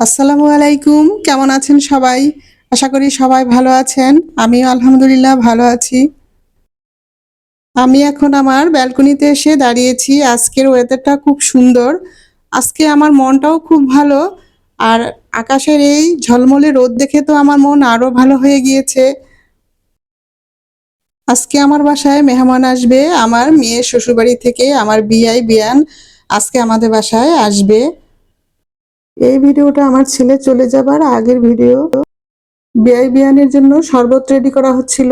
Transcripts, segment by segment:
আসসালামু আলাইকুম। কেমন আছেন সবাই? আশা করি সবাই ভালো আছেন। আমিও আলহামদুলিল্লাহ ভালো আছি। আমি এখন আমার ব্যালকনিতে এসে দাঁড়িয়েছি। আজকের ওয়েদারটা খুব সুন্দর। আজকে আমার মনটাও খুব ভালো। আর আকাশের এই ঝলমলে রোদ দেখে তো আমার মন আরও ভালো হয়ে গিয়েছে। আজকে আমার বাসায় মেহমান আসবে। আমার মেয়ের শ্বশুরবাড়ি থেকে আমার বিয়াই বিয়ান আজকে আমাদের বাসায় আসবে। এই ভিডিওটা আমার ছেলে চলে যাবার আগের ভিডিও। বিয়াই বিয়ানের জন্য শরবত রেডি করা হচ্ছিল।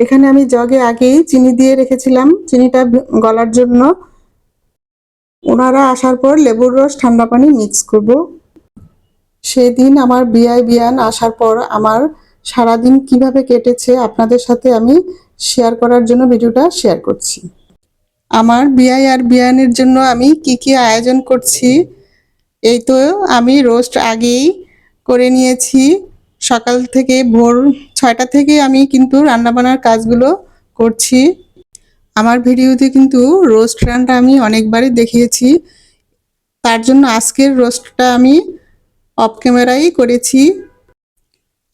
এখানে আমি জগে আগেই চিনি দিয়ে রেখেছিলাম। চিনিটা গলার জন্য। ওনারা আসার পর লেবুর রস ঠান্ডা পানি মিক্স করব। সেদিন আমার বিয়াই বিয়ান আসার পর আমার সারাদিন কীভাবে কেটেছে আপনাদের সাথে আমি শেয়ার করার জন্য ভিডিওটা শেয়ার করছি। আমার বিয়াই আর বিয়ানের জন্য আমি কি কি আয়োজন করছি এই তো আমি রোস্ট আগেই করে নিয়েছি। সকাল থেকে ভোর ছয়টা থেকে আমি কিন্তু রান্নাবান্নার কাজগুলো করছি। আমার ভিডিওতে কিন্তু রোস্ট রান্নাটা আমি অনেকবারই দেখিয়েছি। তার জন্য আজকের রোস্টটা আমি অফ ক্যামেরাই করেছি।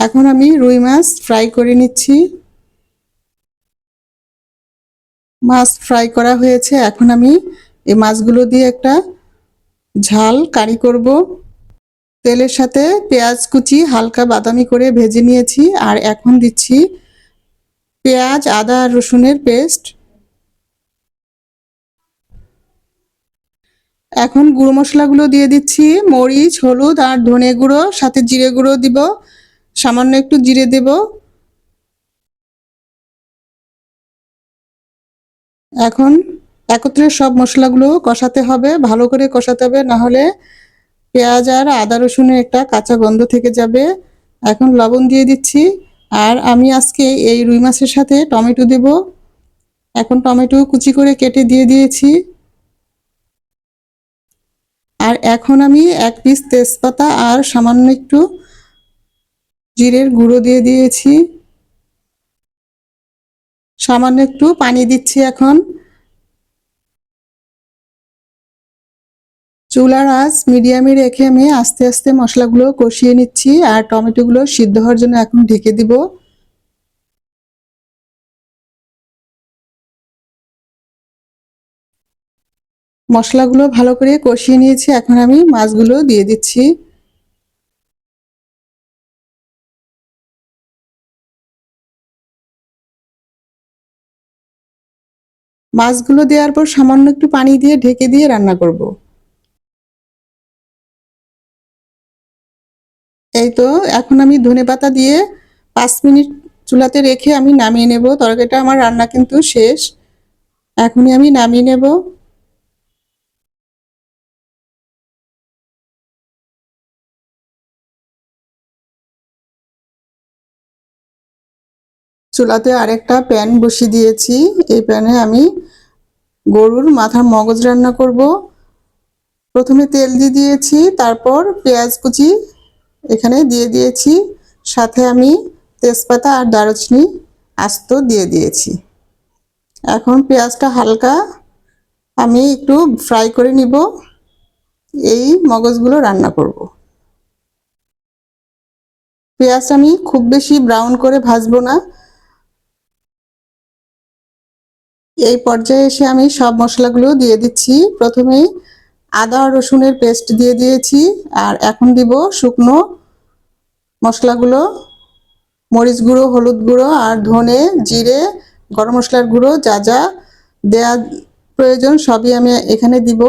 এখন আমি রুই মাছ ফ্রাই করে নিচ্ছি। মাছ ফ্রাই করা হয়েছে। এখন আমি এই মাছগুলো দিয়ে একটা ঝাল, কারি করব। তেলের সাথে পেঁয়াজ কুচি, হালকা বাদামি করে ভেজে নিয়েছি আর এখন দিচ্ছি পেঁয়াজ, আদা আর রসুনের পেস্ট। এখন গুঁড়ো মশলাগুলো দিয়ে দিচ্ছি, মরিচ, হলুদ আর ধনে গুঁড়ো, সাথে জিরে গুঁড়ো দিব। সামান্য একটু জিরে দেব। এখন একত্রে সব মশলাগুলো কষাতে হবে, ভালো করে কষাতে হবে, না হলে পেঁয়াজ আর আদা রসুনের একটা কাঁচা গন্ধ থেকে যাবে। এখন লবণ দিয়ে দিচ্ছি। আর আমি আজকে এই রুই মাছের সাথে টমেটো দেব। এখন টমেটো কুচি করে কেটে দিয়ে দিয়েছি। আর এখন আমি এক পিস তেজপাতা আর সামান্য একটু জিরের গুঁড়ো দিয়ে দিয়েছি। সামান্য একটু পানি দিচ্ছি এখন। চুলার আঁচ মিডিয়ামে রেখে আমি আস্তে আস্তে মশলাগুলো কষিয়ে নিচ্ছি আর টমেটোগুলো সিদ্ধ হওয়ার জন্য এখন ঢেকে দিব। মশলাগুলো ভালো করে কষিয়ে নিয়েছি, এখন আমি মাছগুলো দিয়ে দিচ্ছি। মাছগুলো দেওয়ার পর সামান্য একটু পানি দিয়ে ঢেকে দিয়ে রান্না করব। এই তো, এখন আমি ধনে পাতা দিয়ে পাঁচ মিনিট চুলাতে রেখে আমি নামিয়ে নেব। তরকারিটা আমার রান্না কিন্তু শেষ। এখনই আমি নামিয়ে নেব। চুলাতে আরেকটা প্যান বসিয়ে দিয়েছি। এই প্যানে আমি গরুর মাথার মগজ রান্না করব। প্রথমে তেল দিয়ে দিয়েছি, তারপর পেঁয়াজ কুচি এখানে দিয়ে দিয়েছি। সাথে আমি তেজপাতা আর দারুচিনি আস্ত দিয়ে দিয়েছি। এখন পেঁয়াজটা হালকা আমি একটু ফ্রাই করে নিব। এই মগজগুলো রান্না করব। পেঁয়াজ আমি খুব বেশি ব্রাউন করে ভাজবো না। এই পর্যায়ে এসে আমি সব মশলাগুলো দিয়ে দিচ্ছি। প্রথমে আদা, রসুনের পেস্ট দিয়ে দিয়েছি আর এখন দিব শুকনো মশলাগুলো, মরিচ গুঁড়ো, হলুদ গুঁড়ো আর ধনে জিরে, গরম মশলার গুঁড়ো, যা যা দেয়া প্রয়োজন সবই আমি এখানে দিব।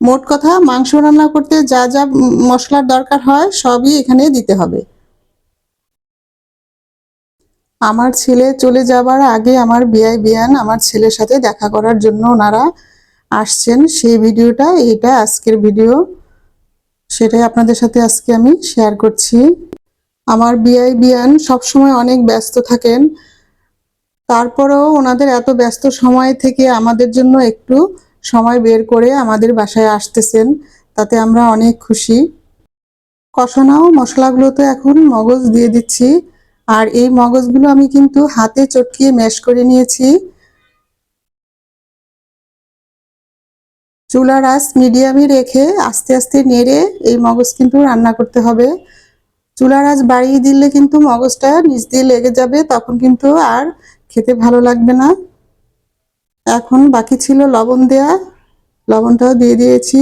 মোট কথা মাংস রান্না করতে যা যা মশলার দরকার হয় সবই এখানে দিতে হবে। আমার ছেলে চলে যাবার আগে আমার বিয়াই বিয়ান আমার ছেলের সাথে দেখা করার জন্য ওনারা আসছেন সেই ভিডিওটা, এটা আজকের ভিডিও। সেটাই আপনাদের সাথে আজকে আমি শেয়ার করছি। আমার বিয়াই বিয়ান সবসময় অনেক ব্যস্ত থাকেন। তারপরেও ওনাদের এত ব্যস্ত সময় থেকে আমাদের জন্য একটু সময় বের করে আমাদের বাসায় আসতেছেন, তাতে আমরা অনেক খুশি। কষানাও মশলাগুলোতে এখন মগজ দিয়ে দিচ্ছি, আর এই মগজগুলো আমি কিন্তু হাতে চটকিয়ে ম্যাশ করে নিয়েছি। চুলার আঁচ মিডিয়ামে রেখে আস্তে আস্তে নেড়ে এই মগজ কিন্তু রান্না করতে হবে। চুলার আঁচ বাড়িয়ে দিলে কিন্তু মগজটা নিচ দিয়ে লেগে যাবে, তখন কিন্তু আর খেতে ভালো লাগবে না। এখন বাকি ছিল লবণ দেয়া, লবণটাও দিয়ে দিয়েছি।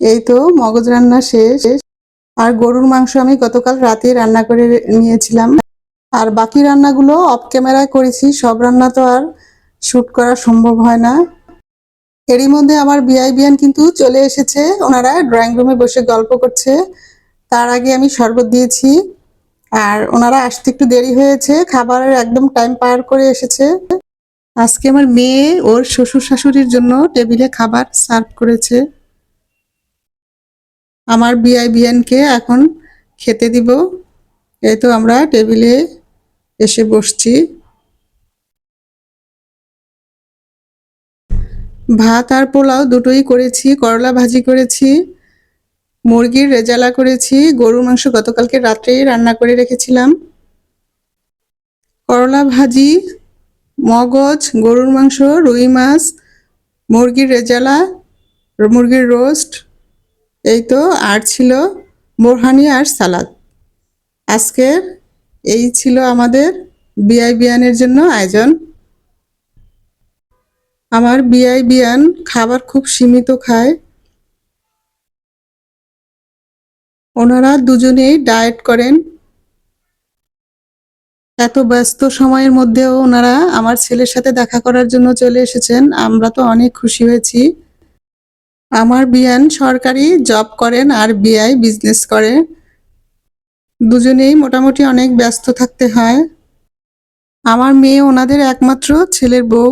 এই তো মগজ রান্না শেষ। আর গরুর মাংস আমি গতকাল রাতে রান্না করে নিয়েছিলাম। আর বাকি রান্নাগুলো অফ ক্যামেরায় করেছি, সব রান্না তো আর শ্যুট করা সম্ভব হয় না। এরই মধ্যে আমার বিআই বিয়ান কিন্তু চলে এসেছে, ওনারা ড্রয়িং রুমে বসে গল্প করছে। তার আগে আমি শরবত দিয়েছি, আর ওনারা আসতে একটু দেরি হয়েছে, খাবারের একদম টাইম পার করে এসেছে। আজকে আমার মেয়ে ওর শ্বশুর শাশুড়ির জন্য টেবিলে খাবার সার্ভ করেছে। আমার বিআই বিয়ানকে এখন খেতে দিব। এই তো আমরা টেবিলে এসে বসছি। ভাত আর পোলাও দুটোই করেছি, করলা ভাজি করেছি, মুরগির রেজালা করেছি, গরুর মাংস গতকালকে রাত্রেই রান্না করে রেখেছিলাম। করলা ভাজি, মগজ, গরুর মাংস, রুই মাছ, মুরগির রেজালা, মুরগির রোস্ট, এই তো, আর ছিল বোরহানি আর সালাদ। আজকের এই ছিল আমাদের বিআই বিয়ানের জন্য আয়োজন। আমার বিআই বিয়ান খাবার খুব সীমিত খায়। ওনারা দুজনেই ডায়েট করেন। এত ব্যস্ত সময়ের মধ্যেও ওনারা আমার ছেলের সাথে দেখা করার জন্য চলে এসেছেন। আমরা তো অনেক খুশি হয়েছি। আমার বিয়ান সরকারি জব করেন আর বিআই বিজনেস করে। দুজনেই মোটামুটি অনেক ব্যস্ত থাকতে হয়। আমার মেয়ে ওনাদের একমাত্র ছেলের বউ।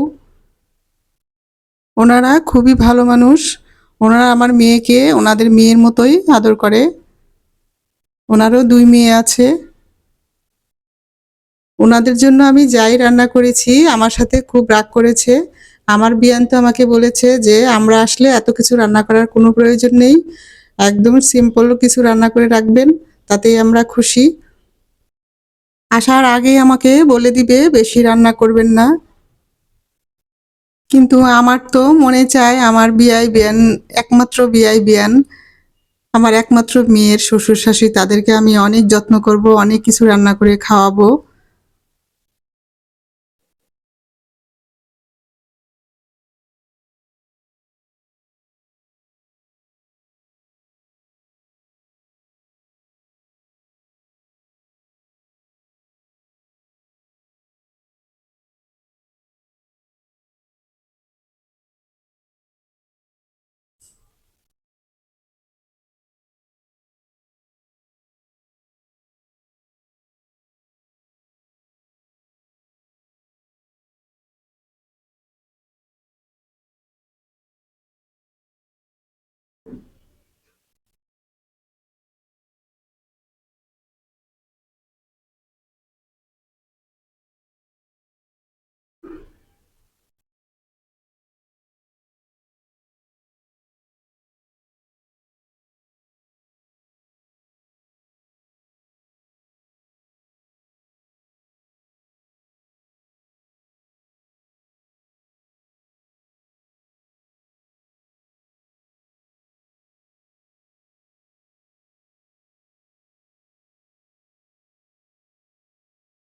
ওনারা খুবই ভালো মানুষ। ওনারা আমার মেয়েকে ওনাদের মেয়ের মতোই আদর করে। ওনারও দুই মেয়ে আছে। ওনাদের জন্য আমি যাই রান্না করেছি, আমার সাথে খুব রাগ করেছে। আমার বিয়ান তো আমাকে বলেছে যে, আমরা আসলে এত কিছু রান্না করার কোনো প্রয়োজন নেই। একদম সিম্পল কিছু রান্না করে রাখবেন। তাতেই আমরা খুশি। আসার আগে আমাকে বলে দিবে, বেশি রান্না করবেন না। কিন্তু আমার তো মনে চায় আমার বিয়াই বিয়ান, একমাত্র বিয়াই বিয়ান, আমার একমাত্র মেয়ের শ্বশুর শাশুড়ি তাদেরকে আমি অনেক যত্ন করব, অনেক কিছু রান্না করে খাওয়াবো।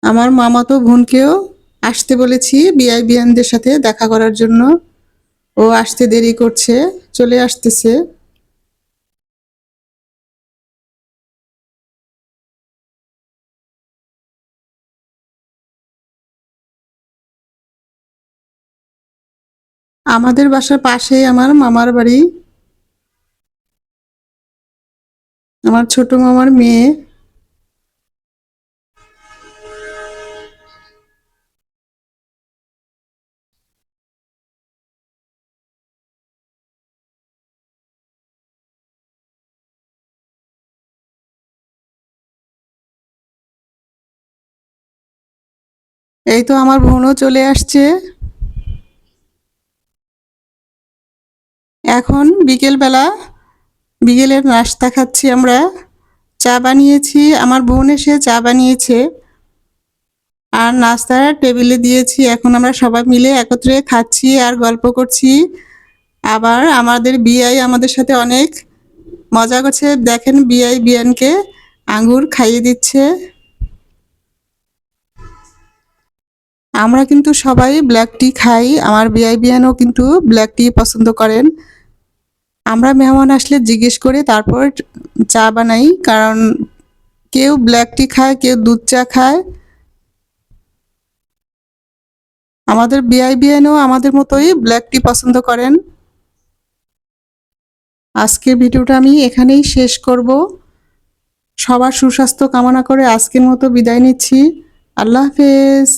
আমার মামাতো বোনকেও আসতে বলেছি বিআই বিয়ানদের সাথে দেখা করার জন্য। ও আসতে দেরি করছে, চলে আসতেছে। আমাদের বাসার পাশেই আমার মামার বাড়ি। আমার ছোট মামার মেয়ে এই তো আমার বোনও চলে আসছে। এখন বিকেলবেলা বিকেলের নাস্তা খাচ্ছি আমরা। চা বানিয়েছি, আমার বোন এসে চা বানিয়েছে। আর নাস্তা টেবিলে দিয়েছি, এখন আমরা সবাই মিলে একত্রে খাচ্ছি আর গল্প করছি। আবার আমাদের বিয়াই আমাদের সাথে অনেক মজা করছে। দেখেন বিয়াই বিয়ানকে আঙ্গুর খাইয়ে দিচ্ছে। আমরা কিন্তু সবাই ব্ল্যাক টি খাই, আমার বিয়াই বিয়ানও কিন্তু ব্ল্যাক টি পছন্দ করেন। আমরা মেহমান আসলে জিজ্ঞেস করে তারপর চা বানাই, কারণ কেউ ব্ল্যাক টি খায়, কেউ দুধ চা খায়। আমাদের বিআই বিএনও আমাদের মতোই ব্ল্যাক টি পছন্দ করেন। আজকের ভিডিওটা আমি এখানেই শেষ করব। সবার সুস্বাস্থ্য কামনা করে আজকের মতো বিদায় নিচ্ছি। আল্লাহ হাফেজ।